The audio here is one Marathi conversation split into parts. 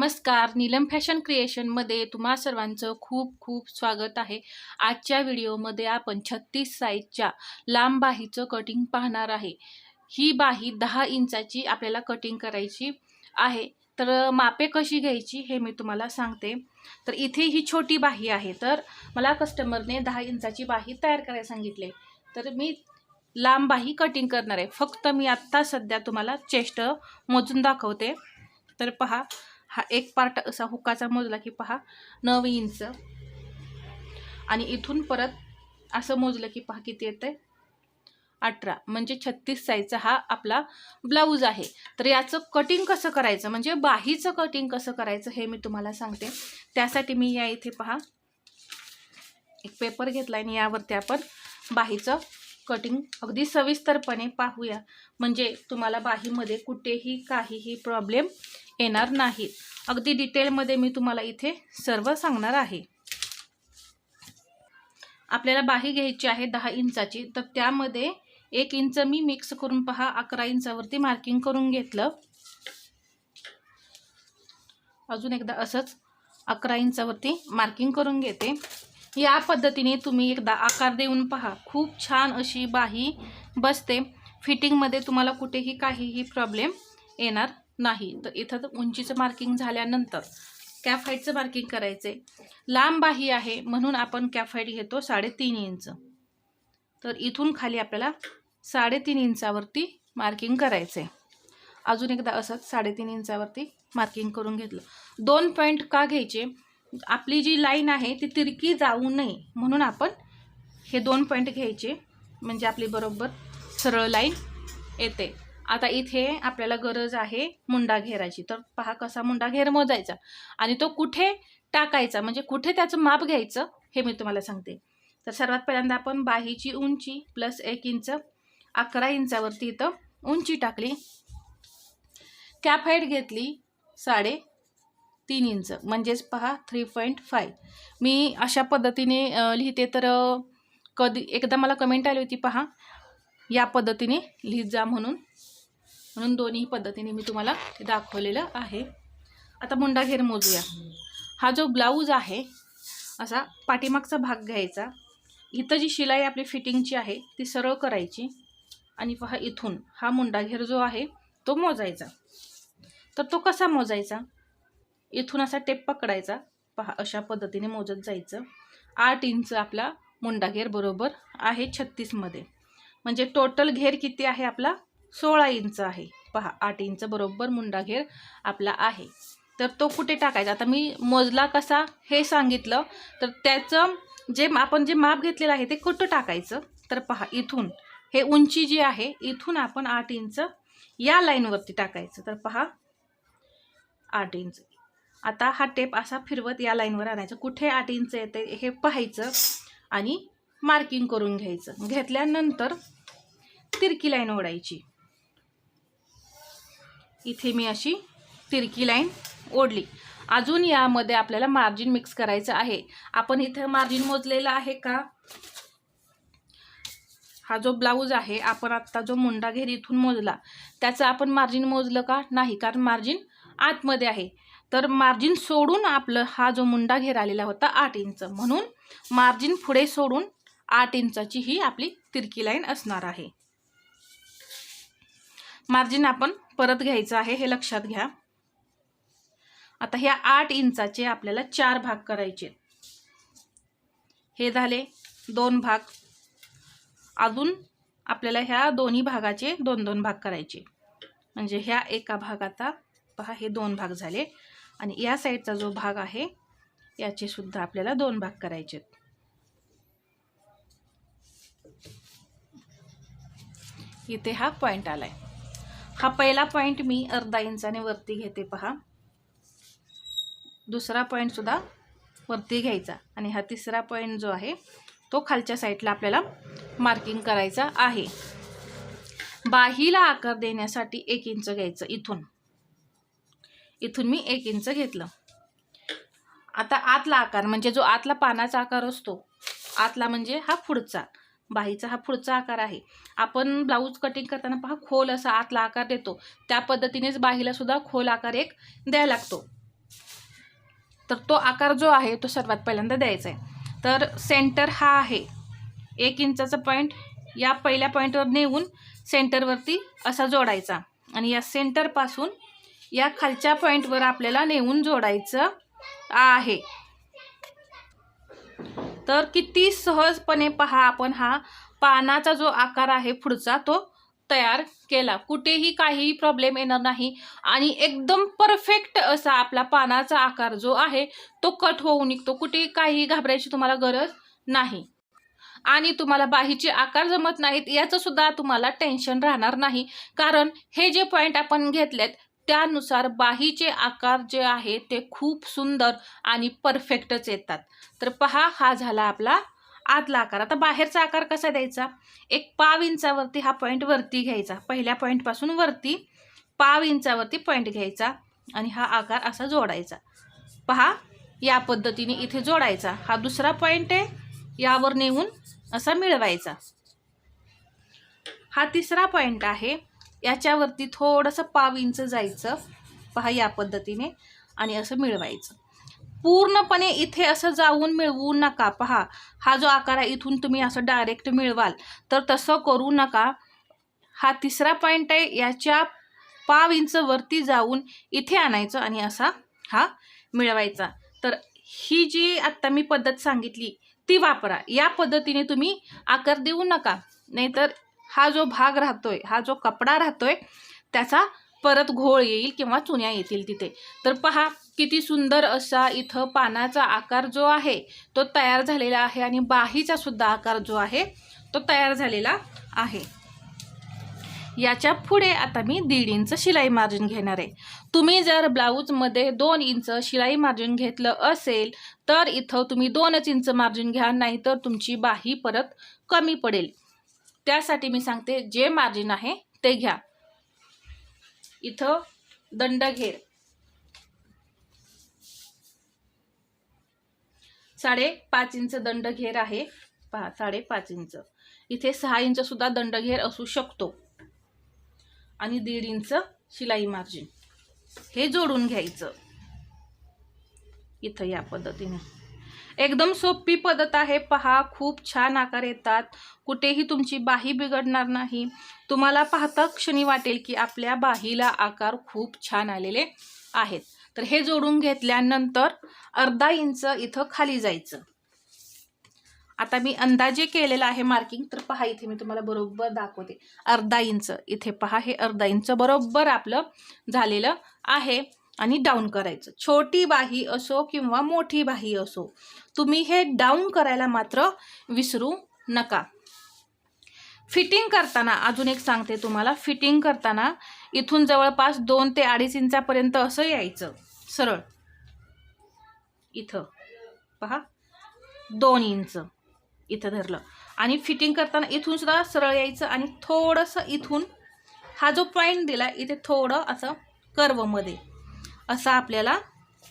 नमस्कार. नीलम फॅशन क्रिएशनमध्ये तुम्हा सर्वांचं खूप खूप स्वागत आहे. आजच्या व्हिडिओमध्ये आपण छत्तीस साईजच्या लांब बाहीचं कटिंग पाहणार आहे. ही बाही दहा इंचाची आपल्याला कटिंग करायची आहे. तर मापे कशी घ्यायची हे मी तुम्हाला सांगते. तर इथे ही छोटी बाही आहे. तर मला कस्टमरने दहा इंचाची बाही तयार करायला सांगितले. तर मी लांब बाही कटिंग करणार आहे. फक्त मी आत्ता सध्या तुम्हाला चेस्ट मोजून दाखवते. तर पहा. हा एक पार्ट असा हुकाचा मोजला की पहा नऊ इंच. आणि इथून परत असं मोजलं की पहा किती येतं अठरा. म्हणजे छत्तीस साईजचा हा आपला ब्लाऊज आहे. तर याचं कटिंग कसं करायचं? म्हणजे बाहीचं कटिंग कसं करायचं हे मी तुम्हाला सांगते. त्यासाठी मी या इथे पहा. एक पेपर घेतला आणि यावरती आपण बाहीचं कटिंग अगदी सविस्तरपणे पाहूया. म्हणजे तुम्हाला बाहीमध्ये कुठेही काहीही प्रॉब्लेम येणार नाही अगदी डिटेलमध्ये मी तुम्हाला इथे सर्व सांगणार आहे. आपल्याला बाही घ्यायची आहे दहा इंचाची. तर त्यामध्ये एक इंच मी मिक्स करून पहा अकरा इंचावरती मार्किंग करून घेतलं. अजून एकदा असंच अकरा इंचावरती मार्किंग करून घेते. या पद्धतीने तुम्ही एकदा आकार देऊन पहा. खूप छान अशी बाही बसते. फिटिंगमध्ये तुम्हाला कुठेही काहीही प्रॉब्लेम येणार नाही. तर इथं उंचीचं मार्किंग झाल्यानंतर कॅफाईटचं मार्किंग करायचं आहे लांब बाही आहे म्हणून आपण कॅफाईट घेतो साडेतीन इंच. तर इथून खाली आपल्याला साडेतीन इंचावरती मार्किंग करायचं आहे अजून एकदा असंच साडेतीन इंचावरती मार्किंग करून घेतलं. दोन पॉईंट का घ्यायचे? आपली जी लाईन आहे ती तिरकी जाऊ नये म्हणून आपण हे दोन पॉईंट घ्यायचे. म्हणजे आपली बरोबर सरळ लाईन येते. आता इथे आपल्याला गरज आहे मुंडा घेराची. तर पहा कसा मुंडा घेर मोजायचा. आणि तो कुठे टाकायचा? म्हणजे कुठे त्याचं माप घ्यायचं? हे मी तुम्हाला सांगते. तर सर्वात पहिल्यांदा आपण बाहीची उंची प्लस एक इंच अकरा इंचावरती इथं उंची टाकली. कॅप हाईट घेतली साडे तीन इंच. म्हणजेच पहा थ्री पॉईंट फाय मी अशा पद्धतीने लिहिते तर कधी एकदा मला कमेंट आली होती पहा. या पद्धतीने लिहित जा म्हणून. म्हणून दोन्ही पद्धतीने मी तुम्हाला ते दाखवलेलं आहे. आता मुंडा घेर मोजूया. हा जो ब्लाऊज आहे असा पाठीमागचा भाग घ्यायचा. इथं जी शिलाई आपली फिटिंगची आहे ती सरळ करायची. आणि पहा इथून हा मुंडा घेर जो आहे तो मोजायचा. तर तो कसा मोजायचा? इथून असा टेप पकडायचा. पहा अशा पद्धतीने मोजत जायचं. आठ इंच आपला मुंडा घेर बरोबर आहे छत्तीसमध्ये. म्हणजे टोटल घेर किती आहे आपला? सोळा इंच आहे. पहा आठ इंच बरोबर मुंडा घेर आपला आहे. तर तो कुठे टाकायचा? आता मी मोजला कसा हे सांगितलं तर त्याचं जे आपण जे माप घेतलेलं आहे ते कुठं टाकायचं? तर पहा इथून. हे उंची जी आहे इथून आपण आठ इंच या लाईनवरती टाकायचं. तर पहा आठ इंच. आता हा टेप असा फिरवत या लाईनवर आणायचं. कुठे आठ इंच येते हे पाहायचं आणि मार्किंग करून घ्यायचं. घेतल्यानंतर तिरकी लाईन ओढायची. इथे मी अशी तिरकी लाईन ओढली. अजून यामध्ये आपल्याला मार्जिन मिक्स करायचं आहे. आपण इथं मार्जिन मोजलेलं आहे का? हा जो ब्लाऊज आहे आपण आत्ता जो मुंडा घेर इथून मोजला त्याचं आपण मार्जिन मोजलं का? नाही कारण मार्जिन आतमध्ये आहे. तर मार्जिन सोडून आपलं हा जो मुंडा घेर आलेला होता आठ इंच. म्हणून मार्जिन पुढे सोडून आठ इंचाची ही आपली तिरकी लाईन असणार आहे. मार्जिन आपण परत घ्यायचं आहे हे लक्षात घ्या. आता ह्या आठ इंचाचे आपल्याला चार भाग करायचे. हे झाले दोन भाग. अजून आपल्याला ह्या दोन्ही भागाचे दोन दोन भाग करायचे. म्हणजे ह्या एका भागाचा पहा हे दोन भाग झाले. आणि या साईडचा जो भाग आहे याचे सुद्धा आपल्याला दोन भाग करायचे. इथे हा पॉईंट आलाय. हा पहिला पॉईंट मी अर्धा इंचाने वरती घेते पहा. दुसरा पॉईंटसुद्धा वरती घ्यायचा. आणि हा तिसरा पॉईंट जो आहे तो खालच्या साईडला आपल्याला मार्किंग करायचा आहे. बाहीला आकार देण्यासाठी एक इंच घ्यायचं इथून. इथून मी एक इंच घेतलं. आता आतला आकार म्हणजे जो आतला पानाचा आकार असतो आतला म्हणजे हा पुढचा. बाहीचा हा पुढचा आकार आहे. आपण ब्लाऊज कटिंग करताना पहा खोल असा आतला आकार देतो. त्या पद्धतीनेच बाहीला सुद्धा खोल आकार एक द्यायला लागतो. तर तो आकार जो आहे तो सर्वात पहिल्यांदा द्यायचा आहे. तर सेंटर हा आहे. एक इंचाचा पॉईंट या पहिल्या पॉईंटवर नेऊन सेंटरवरती असा जोडायचा. आणि या सेंटरपासून या खालच्या पॉईंटवर आपल्याला नेऊन जोडायचं आहे. तर किती सहजपणे पहा आपण हा पानाचा जो आकार आहे पुढचा तो तयार केला. कुठेही काहीही प्रॉब्लेम येणार नाही. आणि एकदम परफेक्ट असा आपला पानाचा आकार जो आहे तो कट होऊ निघतो. कुठेही काही घाबरायची तुम्हाला गरज नाही. आणि तुम्हाला बाहीचे आकार जमत नाहीत याचं सुद्धा तुम्हाला टेन्शन राहणार नाही. कारण हे जे पॉईंट आपण घेतलेत त्यानुसार बाहीचे आकार जे आहे ते खूप सुंदर आणि परफेक्टच येतात. तर पहा हा झाला आपला आतला आकार. आता बाहेरचा आकार कसा द्यायचा? एक पाव इंचावरती हा पॉईंट वरती घ्यायचा. पहिल्या पॉईंटपासून वरती पाव इंचावरती पॉईंट घ्यायचा आणि हा आकार असा जोडायचा. पहा या पद्धतीने इथे जोडायचा. हा दुसरा पॉईंट आहे. यावर नेऊन असा मिळवायचा. हा तिसरा पॉईंट आहे. याच्यावरती थोडंसं पाव इंच जायचं. पहा या पद्धतीने. आणि असं मिळवायचं. पूर्णपणे इथे असं जाऊन मिळवू नका. पहा हा जो आकार आहे इथून तुम्ही असं डायरेक्ट मिळवाल. तर तसं करू नका. हा तिसरा पॉईंट आहे याच्या पाव इंच वरती जाऊन इथे आणायचं आणि असा हा मिळवायचा. तर ही जी आत्ता मी पद्धत सांगितली ती वापरा. या पद्धतीने तुम्ही आकार देऊ नका. नाहीतर हा जो भाग राहतोय हा जो कपडा राहतोय त्याचा परत घोळ येईल किंवा चुन्या येतील तिथे. तर पहा किती सुंदर असा इथं पानाचा आकार जो आहे तो तयार झालेला आहे आणि बाहीचा सुद्धा आकार जो आहे तो तयार झालेला आहे. याच्यापुढे आता मी दीड इंच शिलाई मार्जिन घेणार आहे. तुम्ही जर ब्लाऊजमध्ये दोन इंच शिलाई मार्जिन घेतलं असेल तर इथं तुम्ही दोनच इंच मार्जिन घ्या नाहीतर तुमची बाही परत कमी पडेल. त्यासाठी मी सांगते जे मार्जिन आहे ते घ्या. इथं दंड घेर. इंच दंड घेर आहे. पहा साडेपाच इंच. इथे सहा इंच सुद्धा दंड घेर असू शकतो. आणि दीड इंच शिलाई मार्जिन हे जोडून घ्यायचं. इथं या पद्धतीने. एकदम सोपी पद्धत आहे. पहा खूप छान आकार येतात. कुठेही तुमची बाही बिघडणार नाही. तुम्हाला पाहता क्षणी वाटेल की आपल्या बाहीला आकार खूप छान आलेले आहेत. तर हे जोडून घेतल्यानंतर अर्धा इंच इथं खाली जायचं. आता मी अंदाजे केलेलं आहे मार्किंग तर पहा इथे मी तुम्हाला बरोबर दाखवते. अर्धा इंच. इथे पहा हे अर्धा इंच बरोबर आपलं झालेलं आहे. आणि डाऊन करायचं. छोटी बाही असो किंवा मोठी बाही असो तुम्ही हे डाऊन करायला मात्र विसरू नका. फिटिंग करताना अजून एक सांगते तुम्हाला फिटिंग करताना इथून जवळपास दोन ते अडीच इंचापर्यंत असं यायचं. सरळ. इथं. पहा. दोन इंच. इथं धरलं. आणि फिटिंग करताना इथून सुद्धा सरळ यायचं आणि थोडंसं इथून हा जो पॉईंट दिला इथे थोडं असं कर्वमध्ये असं आपल्याला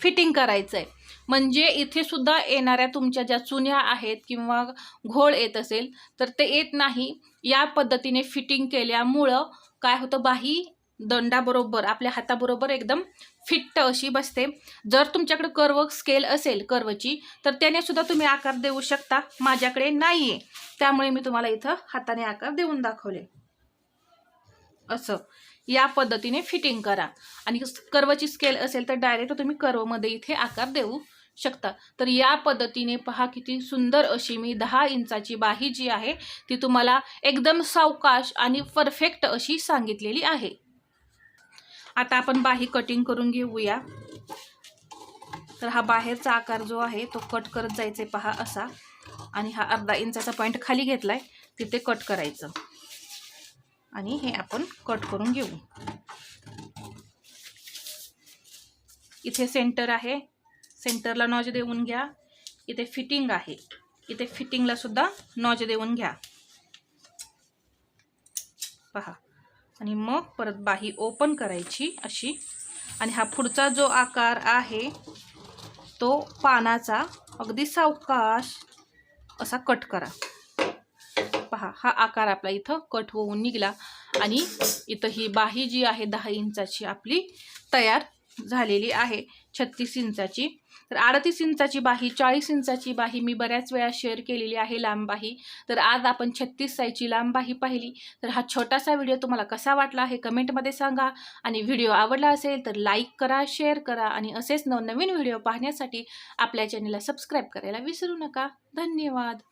फिटिंग करायचं आहे म्हणजे इथे सुद्धा येणाऱ्या तुमच्या ज्या चुन्या आहेत किंवा घोळ येत असेल तर ते येत नाही. या पद्धतीने फिटिंग केल्यामुळं काय होतं? बाही दंडाबरोबर आपल्या हाताबरोबर एकदम फिट्ट अशी बसते. जर तुमच्याकडे कर्व स्केल असेल कर्वची तर त्याने सुद्धा तुम्ही आकार देऊ शकता. माझ्याकडे नाही आहे त्यामुळे मी तुम्हाला इथं हाताने आकार देऊन दाखवले. असं. या पद्धतीने फिटिंग करा. आणि कर्वची स्केल असेल तर डायरेक्ट तुम्ही कर्वमध्ये इथे आकार देऊ शकता. तर या पद्धतीने पहा किती सुंदर अशी मी दहा इंचाची बाही जी आहे ती तुम्हाला एकदम सावकाश आणि परफेक्ट अशी सांगितलेली आहे. आता आपण बाही कटिंग करून घेऊया. तर हा बाहेरचा आकार जो आहे तो कट करत जायचे पहा असा. आणि हा अर्धा इंचाचा पॉईंट खाली घेतलाय तिथे कट करायचं. आणि हे आपण कट करून घेऊ. इथे सेंटर आहे. सेंटरला नॉज देऊन घ्या. इथे फिटिंग आहे. इथे फिटिंगला सुद्धा नॉज देऊन घ्या. पहा. आणि मग परत बाही ओपन करायची अशी. आणि हा पुढचा जो आकार आहे तो पानाचा अगदी सावकाश असा कट करा. पहा हा आकार आपला इथं कट होऊन निघाला आणि इथं ही बाही जी आहे दहा इंचाची आपली तयार झालेली आहे छत्तीस इंचाची. तर अडतीस इंचाची बाही चाळीस इंचाची बाही मी बऱ्याच वेळा शेअर केलेली आहे लांब बाही. तर आज आपण छत्तीस साईजची लांब बाही पाहिली. तर हा छोटासा व्हिडिओ तुम्हाला कसा वाटला हे कमेंटमध्ये सांगा. आणि व्हिडिओ आवडला असेल तर लाईक करा शेअर करा आणि असेच नवनवीन व्हिडिओ पाहण्यासाठी आपल्या चॅनलला सबस्क्राईब करायला विसरू नका. धन्यवाद.